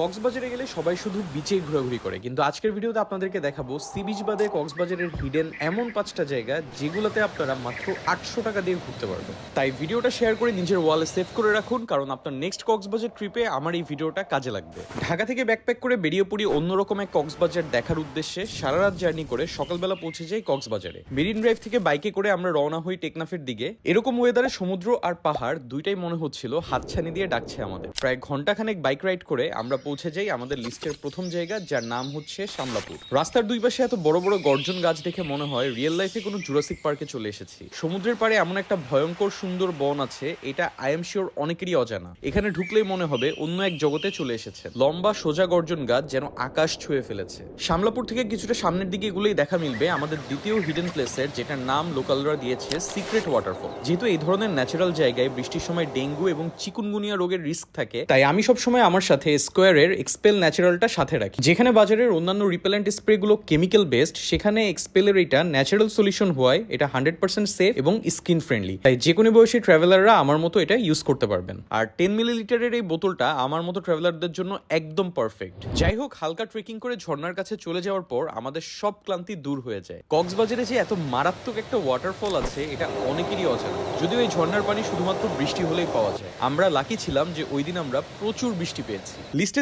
কক্সবাজারে গেলে সবাই শুধু বিচে ঘোরাঘুরি করে। কিন্তু আজকের ভিডিওতে আপনাদেরকে দেখাবো সি বিচ বাদে কক্সবাজারের হিডেন এমন পাঁচটা জায়গা যেগুলোতে আপনারা মাত্র আটশো টাকা দিয়ে ঘুরতে পারবেন। তাই ভিডিওটা শেয়ার করে নিজের ওয়ালে সেভ করে রাখুন, কারণ আপনার নেক্সট কক্সবাজার ট্রিপে আমার এই ভিডিওটা কাজে লাগবে। ঢাকা থেকে ব্যাকপ্যাক করে বেরিয়ে পড়ি অন্যরকম এক কক্সবাজার দেখার উদ্দেশ্যে। সারা রাত জার্নি করে সকালবেলা পৌঁছে যাই কক্সবাজারে। মেরিন ড্রাইভ থেকে বাইকে করে আমরা রওনা হই টেকনাফের দিকে। এরকম ওয়েদারে সমুদ্র আর পাহাড় দুইটাই মনে হচ্ছিল, হাতছানি দিয়ে ডাকছে আমাদের। প্রায় ঘন্টাখানেক বাইক রাইড করে আমরা পৌঁছে যাই আমাদের লিস্টের প্রথম জায়গা, যার নাম হচ্ছে শামলাপুর। রাস্তার দুই পাশে এত বড় বড় গর্জন গাছ দেখে মনে হয় রিয়েল লাইফে কোনো জুরাসিক পার্কে চলে এসেছি। সমুদ্রের পাড়ে এমন একটা ভয়ঙ্কর সুন্দর বন আছে, এটা আই এম শিওর অনেকেরই অজানা। এখানে ঢুকলেই মনে হবে অন্য এক জগতে চলে এসেছে লম্বা, সোজা গর্জন গাছ যেন আকাশ ছুঁয়ে ফেলেছে। শামলাপুর থেকে কিছুটা সামনের দিকে এগুলোই দেখা মিলবে আমাদের দ্বিতীয় হিডেন প্লেসের যেটার নাম লোকালরা দিয়েছে সিক্রেট ওয়াটারফল যেহেতু এই ধরনের ন্যাচারাল জায়গায় বৃষ্টির সময় ডেঙ্গু এবং চিকুনগুনিয়া রোগের রিস্ক থাকে, তাই আমি সবসময় আমার সাথে স্কোয়ারের এক্সপেল ন্যাচারালটা সাথে রাখি। যেখানে বাজারের অন্যান্য রিপেলেন্ট স্প্রেগুলো কেমিক্যাল বেসড সেখানে এক্সপেলের এটা ন্যাচারাল সলিউশন হওয়ায় এটা হান্ড্রেড পার্সেন্ট সেফ এবং স্কিন ফ্রেন্ডলি তাই যে কোনো বয়সী ট্রাভেলাররা আমার মতো এটা ইউজ করতে পারবেন। আর টেন মিলিলিটারের এই বোতলটা আমার মতো ট্রাভেলারদের জন্য একদম পারফেক্ট যাই হোক, হালকা ট্রেকিং করে ঝর্ণার কাছে চলে যাওয়ার পর আমাদের সব ক্লান্তি দূর হয়ে যায়। কক্সবাজারে যে এত মারাত্মক একটা ওয়াটারফল আছে, এটা অনেকেরই অজানা। যদিও এই ঝর্ণার পানি শুধুমাত্র বৃষ্টি হলেই পাওয়া যায়। আমরা লাকি ছিলাম যে ওই দিন আমরা প্রচুর বৃষ্টি পেয়েছি।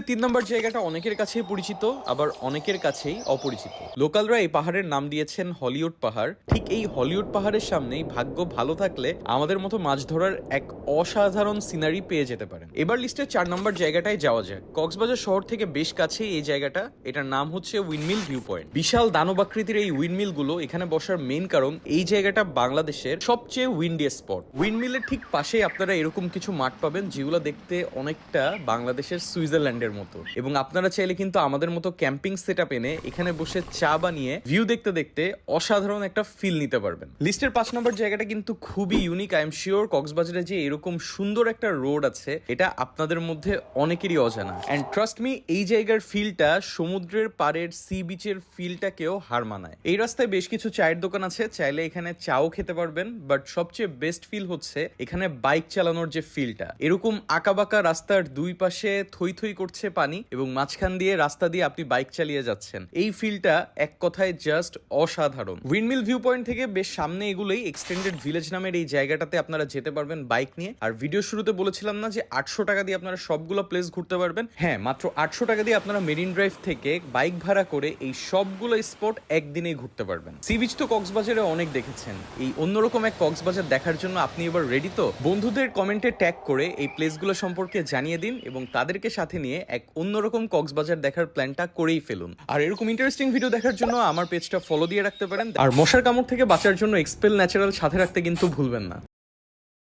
লিস্টের তিন নম্বর জায়গাটা অনেকের কাছেই পরিচিত, আবার অনেকের কাছেই অপরিচিত। লোকালরা এই পাহাড়ের নাম দিয়েছেন হলিউড পাহাড়। ঠিক এই হলিউড পাহাড়ের সামনেই ভাগ্য ভালো থাকলে আমাদের মতো মাছ ধরার এক অসাধারণ সিনারি পেয়ে যেতে পারেন। এবার লিস্টের চার নম্বর জায়গাটায় যাওয়া যায় কক্সবাজার শহর থেকে বেশ কাছে এই জায়গাটা। এটার নাম হচ্ছে উইন্ডমিল ভিউ পয়েন্ট বিশাল দানবাকৃতির এই উইন্ডমিলগুলো এখানে বসার মেইন কারণ এই জায়গাটা বাংলাদেশের সবচেয়ে উইন্ডি স্পট উইন্ডমিলের ঠিক পাশেই আপনারা এরকম কিছু মাঠ পাবেন যেগুলো দেখতে অনেকটা বাংলাদেশের সুইজারল্যান্ডের মতো। এবং আপনারা চাইলে কিন্তু আমাদের মতো ক্যাম্পিং সেট এনে এখানে বসে চা বানিয়ে ভিউ দেখতে দেখতে অসাধারণ একটা ফিল নিতে পারবেন। লিস্টের পাঁচ নম্বর জায়গাটা কিন্তু খুবই ইউনিক আই এম শিওর কক্সবাজারে যে এরকম সুন্দর একটা রোড আছে, এটা আপনাদের মধ্যে অনেকেরই অজানা। অ্যান্ড ট্রাস্ট মি এই জায়গার ফিলটা সমুদ্রের পাড়ের সি বিচের ফিলটাকেও হার মানায়। এই রাস্তায় বেশ কিছু চায়ের দোকান আছে, চাইলে এখানে চাও খেতে পারবেন বাট সবচেয়ে বেস্ট ফিল হচ্ছে এখানে বাইক চালানোর যে ফিলটা এরকম আঁকাবাঁকা রাস্তার দুই পাশে থই থই করছে পানি এবং মাঝখান দিয়ে রাস্তা দিয়ে আপনি বাইক চালিয়ে যাচ্ছেন। এই ফিলটা এক কথায় জাস্ট অসাধারণ। উইন্ডমিল ভিউ পয়েন্ট থেকে বেশ সামনে এগুলোই এক্সটেন্ডেড ভিলেজ নামের এই জায়গাটাতে আপনারা যেতে পারবেন বাইক নিয়ে। আর ভিডিও শুরুতে বলেছিলাম না যে আটশো টাকা দিয়ে আপনারা সবগুলো প্লেস ঘুরতে পারবেন? হ্যাঁ মাত্র আটশো টাকা দিয়ে আপনারা মেরিন ড্রাইভ থেকে বাইক ভাড়া করে এই সবগুলো স্পট একদিনেই ঘুরতে পারবেন। সি বিচ তো কক্সবাজারে অনেক দেখেছেন। এই অন্যরকম এক কক্সবাজার দেখার জন্য আপনি এবার রেডি তো? বন্ধুদের কমেন্টে ট্যাগ করে এই প্লেসগুলো সম্পর্কে জানিয়ে দিন এবং তাদেরকে সাথে নিয়ে এক অন্যরকম কক্সবাজার দেখার প্ল্যানটা করেই ফেলুন। আর এরকম ইন্টারেস্টিং ভিডিও দেখার জন্য আমার পেজটা ফলো দিয়ে রাখতে পারেন। আর মশার কামড় থেকে বাঁচার জন্য এক্সপেল ন্যাচারাল সাথে রাখতে কিন্তু ভুলবেন না।